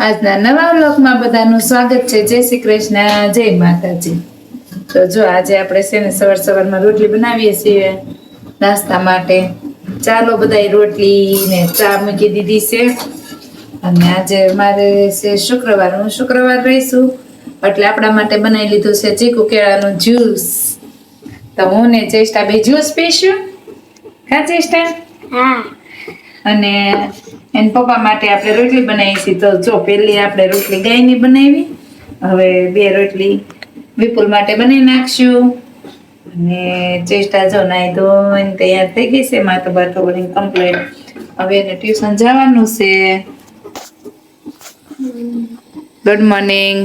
આજના નવા બ્લોગમાં બધાનું સ્વાગત છે. જય શ્રી કૃષ્ણ. જય માતાજી. તો જો આજે આપણે છે ને સવાર સવારમાં રોટલી બનાવીએ છીએ નાસ્તા માટે. ચાલો બધા રોટલી ને ચા મૂકી દીધી છે. અને આજે મારે છે શુક્રવાર. હું શુક્રવાર રહીશું. એટલે આપણા માટે બનાવી લીધું છે ચીકુ કેળાનું જ્યુસ. તો હું ને ચેષ્ટા બે જ્યુસ પીશું. હા ચેષ્ટા હા. અને એન પપ્પા માટે આપણે રોટલી બનાવી છે. તો જો પેલી આપણે રોટલી ગાયની બનાવી. હવે બે રોટલી વિપુલ માટે બનાવી નાખશું. અને ચેષ્ટા જો નાઈ તો તૈયાર થઈ ગઈ છે. માથું બાથું બની કમ્પ્લીટ હવે એને ટ્યુશન જવાનું છે. ગુડ મોર્નિંગ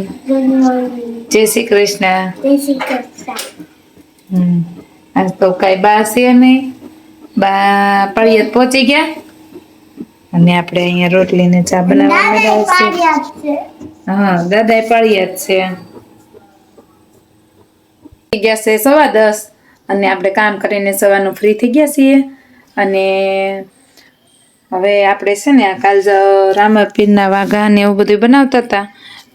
જય શ્રી કૃષ્ણ. જય શ્રી કૃષ્ણ. આજ તો કઈ બા છે નહીં. બા પળિયત પહોંચી ગયા? અને આપણે અહીંયા રોટલી ને ચા બનાવવા છે. હા દાદા પળિયત છે. ગયા છે સવા દસ અને આપણે કામ કરીને સવારનું ફ્રી થઈ ગયા છીએ. અને હવે આપણે છે ને આ કાલ રામાપીરના વાઘા ને એવું બધું બનાવતા હતા.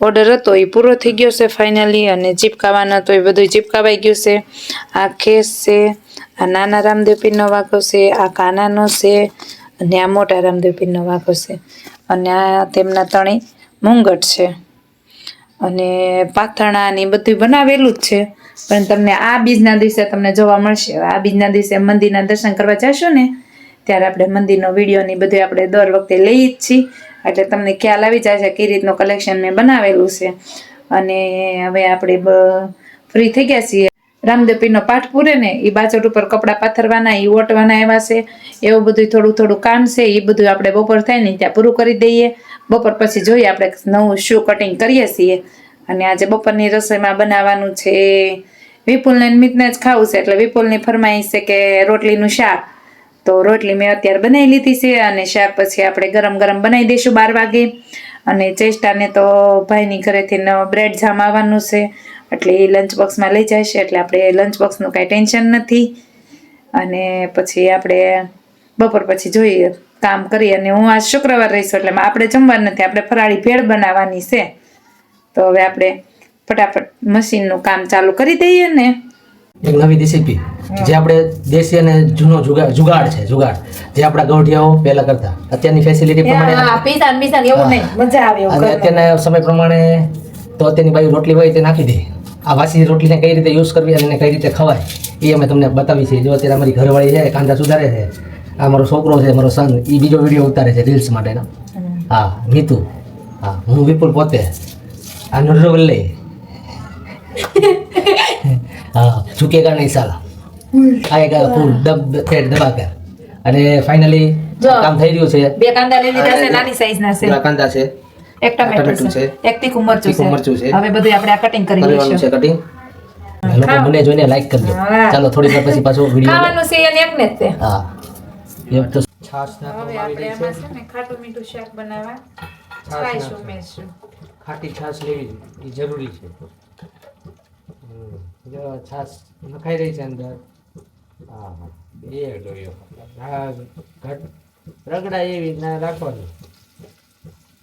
ઓર્ડર હતો એ પૂરો થઈ ગયો છે ફાઇનલી અને ચીપકાવાનો હતો એ બધું ચીપકાવાઈ ગયું છે. આ ખેસ છે આ નાના રામદેવ પીરનો વાઘો છે આ કાનાનો છે અને આ મોટા રામદેવપીરનો પીરનો વાઘો છે. અને આ તેમના ત્રણેય મુંગટ છે. અને પાથરણા ને બધું બનાવેલું જ છે. પણ તમને આ બીજના દિવસે તમને જોવા મળશે. આ બીજના દિવસે મંદિરના દર્શન કરવા જશો ને, ત્યારે આપણે મંદિરનો વીડિયો ને બધું આપણે દર વખતે લઈએ જ છીએ. એટલે તમને ખ્યાલ આવી જાય છે કઈ રીતનું કલેક્શન મેં બનાવેલું છે. અને હવે આપણે ફ્રી થઈ ગયા છીએ. રામદેવ પીરનો પાઠ પૂરે ને એ બાજટ ઉપર કપડાં પાથરવાના એ ઓટવાના એવા છે. એવું બધું થોડું થોડું કામ છે એ બધું આપણે બપોર થાય ને ત્યાં પૂરું કરી દઈએ. બપોર પછી જોઈએ આપણે નવું શૂ કટિંગ કરીએ છીએ. અને આજે બપોરની રસોઈમાં બનાવવાનું છે. વિપુલને નિમિત્તને જ ખાવું છે, એટલે વિપુલની ફરમાઈશ છે કે રોટલીનું શાક. તો રોટલી મેં અત્યારે બનાવી લીધી છે અને શાક પછી આપણે ગરમ ગરમ બનાવી દઈશું બાર વાગે. અને ચેષ્ટાને તો ભાઈની ઘરેથી બ્રેડ જામ આવવાનું છે. એટલે એ લંચ બોક્સમાં લઈ જાય છે એટલે આપણે લંચ બોક્સનું કાંઈ ટેન્શન નથી. અને પછી આપણે બપોર પછી જોઈએ કામ કરીએ અને હું આજ શુક્રવાર રહીશું એટલે આપણે જમવાનું નથી આપણે ફરાળી ભેળ બનાવવાની છે. તો હવે આપણે ફટાફટ મશીનનું કામ ચાલુ કરી દઈએ ને. એક નવી રેસીપી જે આપણે દેશી અને જૂનો જુગાડ જુગાડ છે જુગાડ જે આપણા ગૌઠિયાઓ પહેલા કરતા. અત્યારની ફેસિલિટી પ્રમાણે પીસાન પીસાન એવું નહીં મજા આવે અને અત્યારના સમય પ્રમાણે તો અત્યારની બાજુ રોટલી હોય તે નાખી દે. આ વાસી રોટલીને કઈ રીતે યુઝ કરવી અને કઈ રીતે ખવાય એ અમે તમને બતાવી છે જો અત્યારે અમારી ઘરવાળી છે કાંદા સુધારે છે. આ મારો છોકરો છે મારો સન એ બીજો વીડિયો ઉતારે છે રીલ્સ માટેનો. હા નીતુ. હા હું વિપુલ પોતે. આ નુરવલ્લે. હા ઝુકેગા નહીં સાલા. આએગા ફૂલ દબ થેડ દબા કર અને ફાઇનલી કામ થઈ રહ્યું છે. બે કાંદા લઈ લીધા છે નાની સાઈઝના છે. કાંદા છે. એક ટમેટું ટમેટું છે. છે. એક તીખું મરચું છે છે. હવે બધું આપણે આ કટિંગ કરી લઈશું છે કટિંગ લોકો મને જોઈને લાઈક કરજો ચાલો થોડી વાર પછી પાછો વીડિયો ખાવાનું છે અને એકને જ તે હા. એ તો છાશ હવે આપણે આમાં છે ને ખાટું મીઠું શાક બનાવવા. સ્પાઈસ ઉમેરશું. ખાટી છાશ લેવી એ જરૂરી છે. જો છાશ નખાઈ રહી છે અંદર. હા હા. એ હા રગડા એવી રીતના રાખવાની.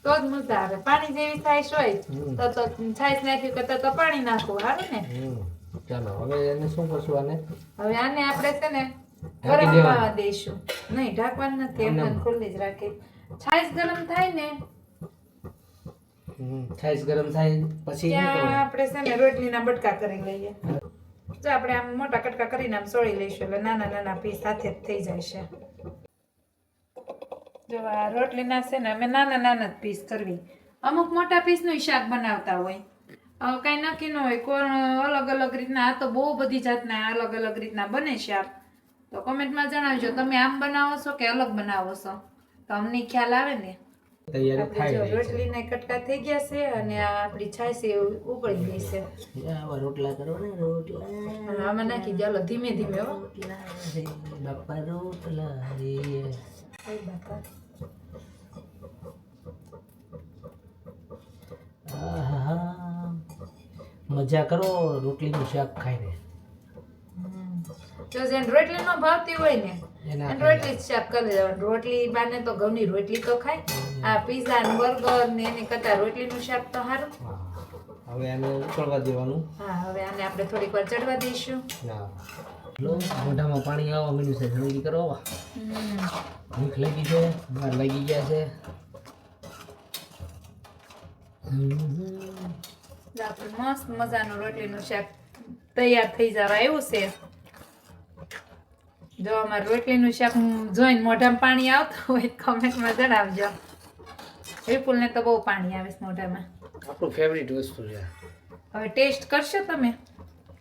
તો જ મજા આવે પાણી જેવી છાશ હોય તો તો છાશ નાખ્યું કરતા તો પાણી નાખવું સારું ને? ચાલો હવે એને શું કરશું આને? હવે આને આપણે છે ને ગરમ થવા દઈશું. નહીં ઢાંકવાનું નથી એમ ખુલ્લી જ રાખી. છાશ ગરમ થાય ને. છાશ ગરમ થાય પછી? આપણે છે ને રોટલીના બટકા કરી લઈએ. જો આપણે આમ મોટા કટકા કરીને આમ સોળી લઈશું એટલે નાના નાના પીસ સાથે જ થઈ જાય છે. જો આ રોટલીના છે ને અમે નાના નાના જ પીસ કરવી. અમુક મોટા પીસનું શાક બનાવતા હોય. કાંઈ નક્કી ન હોય કોણ અલગ અલગ રીતના આ તો બહુ બધી જાતના અલગ અલગ રીતના બને શાક. તો કોમેન્ટમાં જણાવજો તમે આમ બનાવો છો કે અલગ બનાવો છો? તો અમને ખ્યાલ આવે ને? રોટલી ને થાય છે. રોટલીના કટકા થઈ ગયા છે અને આ આપણી છાશ ઉકળી ગઈ છે. આવા રોટલા કરો ને રોટલા આમાં નાખી ચાલો ધીમે ધીમે હો. રોટલા રે બાપા રોટલા રે. બાપા. મજા કરો રોટલીનું શાક ખાઈને. જો જેને રોટલી નો ભાવતી હોય ને એને રોટલી જ શાક કરી દેવાનું. રોટલી બાને તો ઘઉંની રોટલી તો ખાય. આ પીઝા ને બર્ગર ને એની કરતાં રોટલીનું શાક તો સારું. હવે આને ઉકળવા દેવાનું. હા હવે આને આપણે થોડીક વાર ચડવા દઈશું. હા. મોઢામાં પાણી આવવા માંડ્યું છે જલ્દી કરો ભૂખ લાગી છે બહાર લાગી ગયા છે. આપણું મસ્ત મજાનું રોટલીનું શાક તૈયાર થઈ જવા એવું છે. જો અમારે રોટલીનું શાક જોઈને મોઢામાં પાણી આવતું હોય કમેન્ટમાં જણાવજો. વિપુલને તો બહુ પાણી આવે છે મોઢામાં. આપણું ફેવરિટ વસ્તુ છે. હવે ટેસ્ટ કરશો તમે?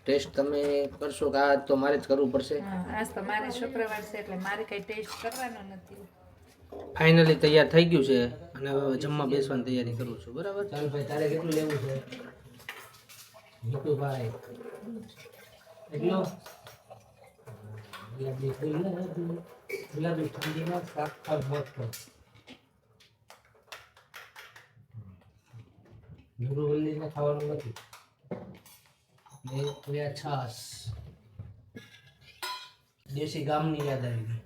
ટેસ્ટ તમે કરશો કે આ તો મારે જ કરવું પડશે? આજ તો મારે શુક્રવાર છે એટલે મારે કઈ ટેસ્ટ કરવાનો નથી. ફાઇનલી તૈયાર થઈ ગયું છે અને હવે જમવા બેસવાની તૈયારી કરું છું બરાબર? ચાલ ભાઈ તારે કેટલું લેવું છે? ભાઈ એટલો ગુલાબી ગુલાબી ગુલાબી ઠંડીમાં શાક ખાવ મત કર નૂરું વલ્લીને ખાવાનું નથી. ને થોડી છાસ. દેશી ગામની યાદ આવી ગઈ.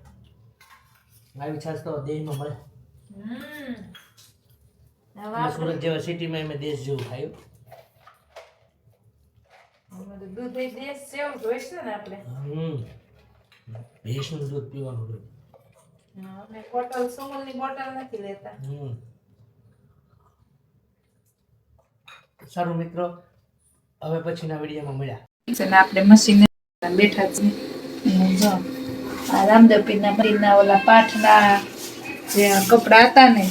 આવી છાસ તો દેશમાં મળે. સુરત જેવા સિટીમાં એમ દેશ જેવું ખાયું દૂધ દૂધ પીવાનું હા, સારું મિત્રો હવે પછીના વિડીયોમાં મળ્યા. છે આપણે મશીને બેઠા જો આ રામદેવ પીરના મરીના ઓલા પાઠના જે કપડા હતા ને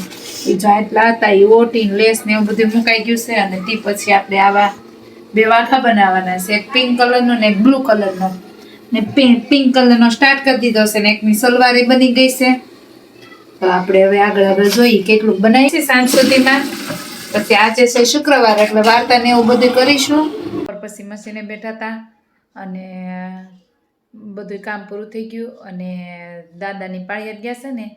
એ જો એટલા હતા એ ઓટીન લેસ ને એવું બધું મુકાઈ ગયું છે અને તે પછી આપણે આવા બે વાંખા બનાવવાના છે. એક પિંક કલરનો ને એક બ્લુ કલરનો ને. પિંક કલરનો સ્ટાર્ટ કરી દીધો છે ને એકની સલવારે બની ગઈ છે. તો આપણે હવે આગળ આગળ જોઈએ કેટલું બનાવી છે સાંજ સુધીમાં પછી આજે છે શુક્રવાર, એટલે વાર્તા ને એવું બધું કરીશું. પછી મશીને બેઠા હતા અને બધું કામ પૂરું થઈ ગયું અને દાદાની પાળિયાદ ગયા છે ને,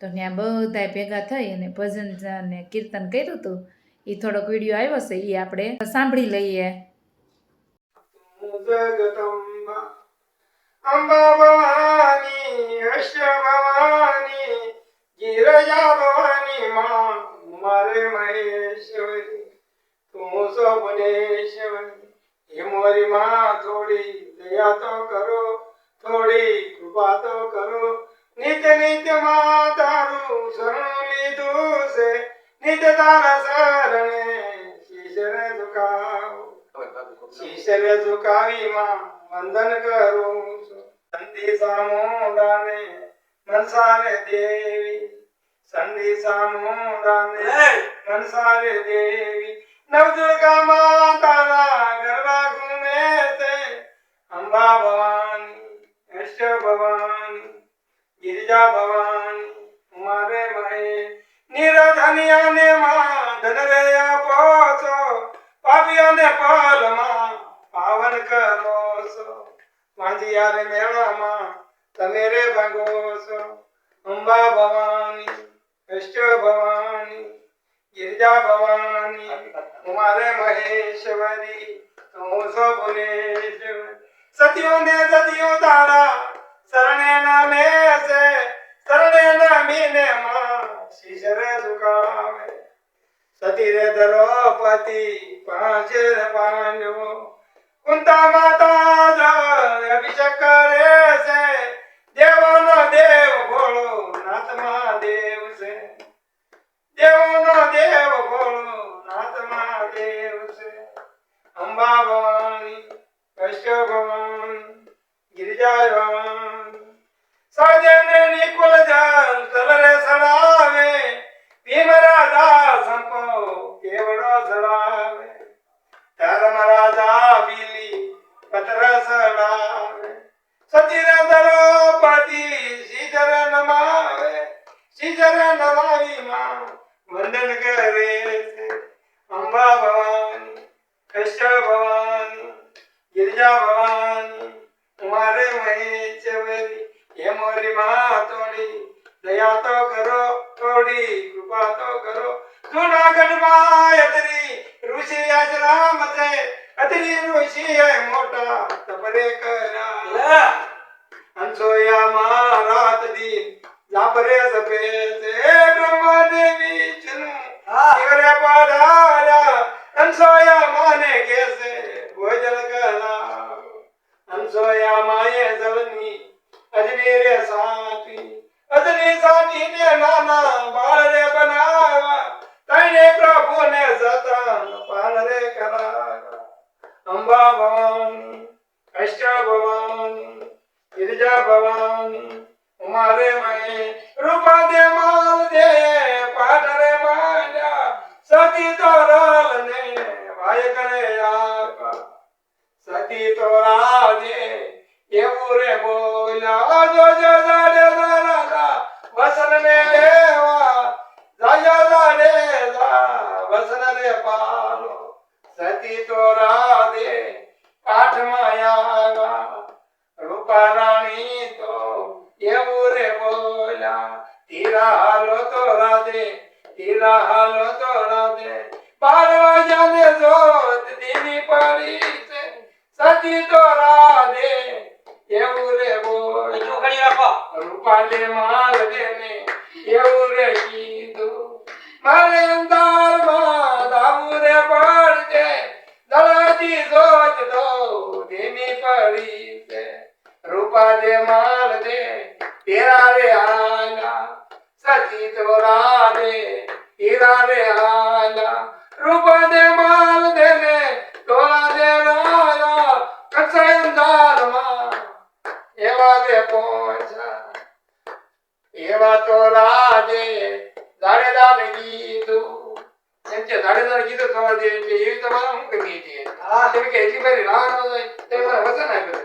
તો ત્યાં બધા ભેગા થઈ અને ભજન અને કીર્તન કર્યું હતું. એ થોડોક વીડિયો આવ્યો છે એ આપણે સાંભળી લઈએ. જગદંબા શીશરે ઝુકાવી માં વંદન કરું છું સંદેશા મોડાને મનસારે દેવી સંદેશા મોડાને મનસારે દેવી નવદુર્ગા માં તારા ગરબા ઘૂમે છે અંબા ભવાની અષ્ટ ભવાની ગિરિજા ભવાની મારે મહે નિરધનિયાને માં ધન રે આપો છો પાપીઓને પલમાં પાવન કરો છો. વાંધિયારે મેળામાં તમે રે ભાગો છો. અંબા ભવાની અષ્ટ ભવાની, ગિરજા ભવાની, કુમારે મહેશ્વરી તું સો ભુવનેશ્વરી. સતીઓ ને સતીઓ તારા શરણે નામે છે. શરણે નામીને માં શિશરે ઝુકાવે સતી રે દ્રૌપદી પાંચ રે પાંડવો કુંતા માતા અભિષેક કરે છે દેવોનો દેવ ભોળો નાથ દેવ છે. દેવોનો દેવ ભોળો નાથ દેવ છે. અંબા ભવાની કશ્ય ભવાની ગિરિજા ભવાની સજન નિકુલ જલ તલરે સડાવે. ભીમ રાજા કેવડો સડાવે. ધર્મ વંદન કરે અંબા ભવાની કશ્યપ ભવાની ગિરજા ભવાની મારે મહેશ્વરી હે મોરી માં તોડી દયા તો કરો થોડી કૃપા તો કરો. જુનાગઢમાં અતરી ઋષિ આશ્રમ છે. અતરી ઋષિ મોટા તપરે કરા અંસોયા માં રાત દી જાપરે સપે તે બ્રહ્મદેવી વિષ્ણુ શિવરે પધાર્યા અંસોયા માને કેસે ભોજન કરા અંસોયા માએ સવની અજની રે સાથી અજની સાથી ને નાના બાળ રે બનાવા તને પ્રભુ ને સતન પાન રે કરા અંબા ભવાની અષ્ટ ભવાની ગિરિજા ભવાની ઉમારે મય રૂપા દે, માલ દે પાઠ રે માંડ્યા. સતી તો રાલ ને ભાઈ કરે યાર સતી તો રાજે એવું રે બોલ્યા જો જો જાડે દાડા વસન ને લેવા. જાયા જાડે જા વસન ને પાલો. સતી તો રાધે પાઠમાં આવા રૂપા રાણી તો એવું રે બોલ્યા તીરા હાલો તો રાધે તીરા હાલો તો રાધે. બાર વાગ્યાને જોત દીની પડી છે. સતી તો રાધે. એવું રે બોલ્યા રૂપા દે માલ દે ને એવું રે કીધું? મારે અંધારમાં દાવું રે પડશે. દલાજી જોત દો ધીમી પડી છે. રૂપા દે માલ દે તેરા રે આના સચી તો રાધે તેરા રે આના રૂપા દે માલ દે ને તોરા દે રાયા કચાય અંધારમાં દે પહોંચા. એવા તો રાજે દાડેદાર કીધું એમ કે દાડેદાર કીધું થવા દે એટલે એવી તમારે હું કરી દે? તેમ કે એટલી બધી રાહ ન જાય તે મને વચન આપ્યું.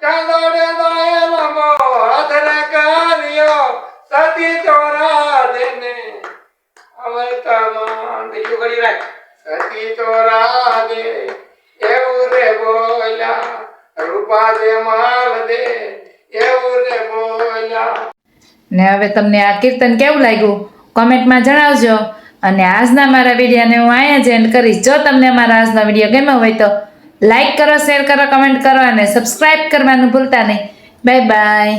ત્યાં દાડેદાર લંબો હાથ કર્યો સતી તો રાધે ને અવર્તમાન બીજું કરી રાખ. સતી તો રાધે એવું રે બોલ્યા રૂપા દે માલ દે ને હવે તમને આ કીર્તન કેવું લાગ્યું? કોમેન્ટમાં જણાવજો. અને આજના મારા વિડીયોને હું અહીંયા જ એન્ડ કરીશ. જો તમને મારા આજનો વીડિયો ગમ્યો હોય તો લાઈક કરો શેર કરો કમેન્ટ કરો અને સબસ્ક્રાઈબ કરવાનું ભૂલતા નહીં. Bye bye